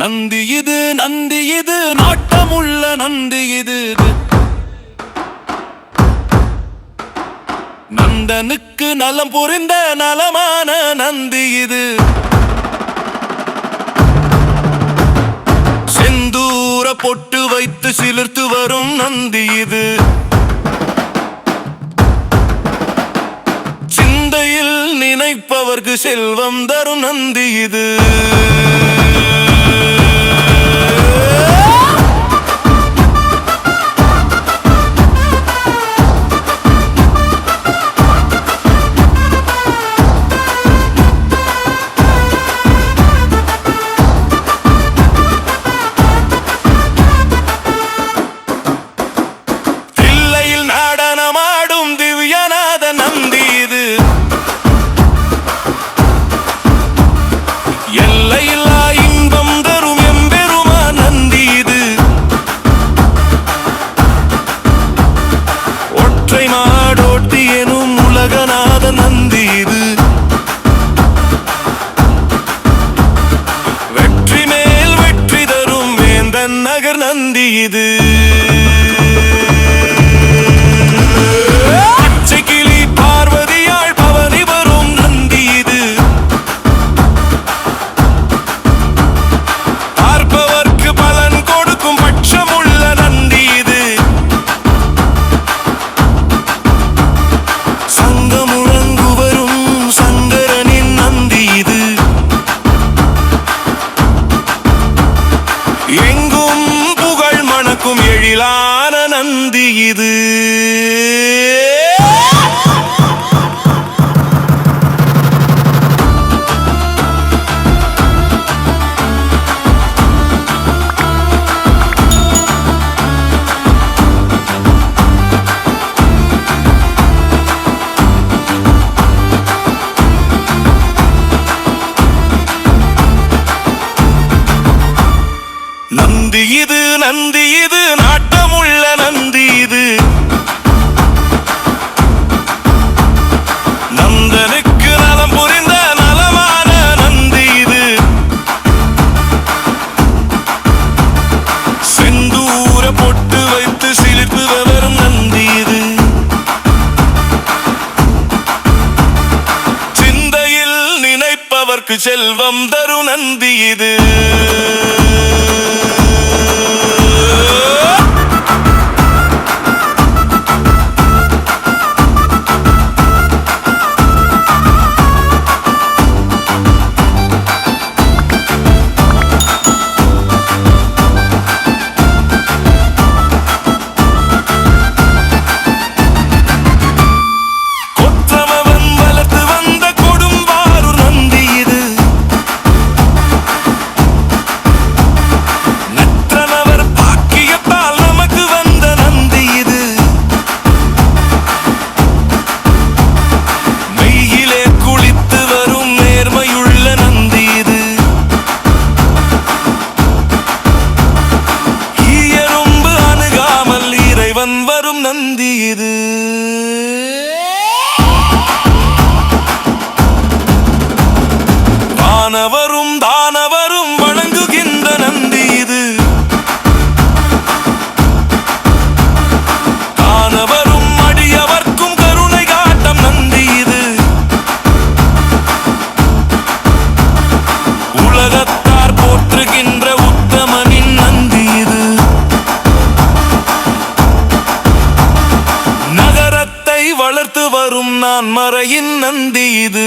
நந்தி இது நந்தி இது நாட்டமுள்ள நந்தி இது. நந்தனுக்கு நலம் புரிந்த நலமான நந்தி இது. செந்தூர பொட்டு வைத்து சிலிர்த்து வரும் நந்தி இது. சிந்தையில் நினைப்பவர்க்கு செல்வம் தரும் நந்தி இது. வேண்டியது செல்வம் தரும் நந்தி இது. நம் நந்தி இது. வானவரும் தானவர் நந்தி இது.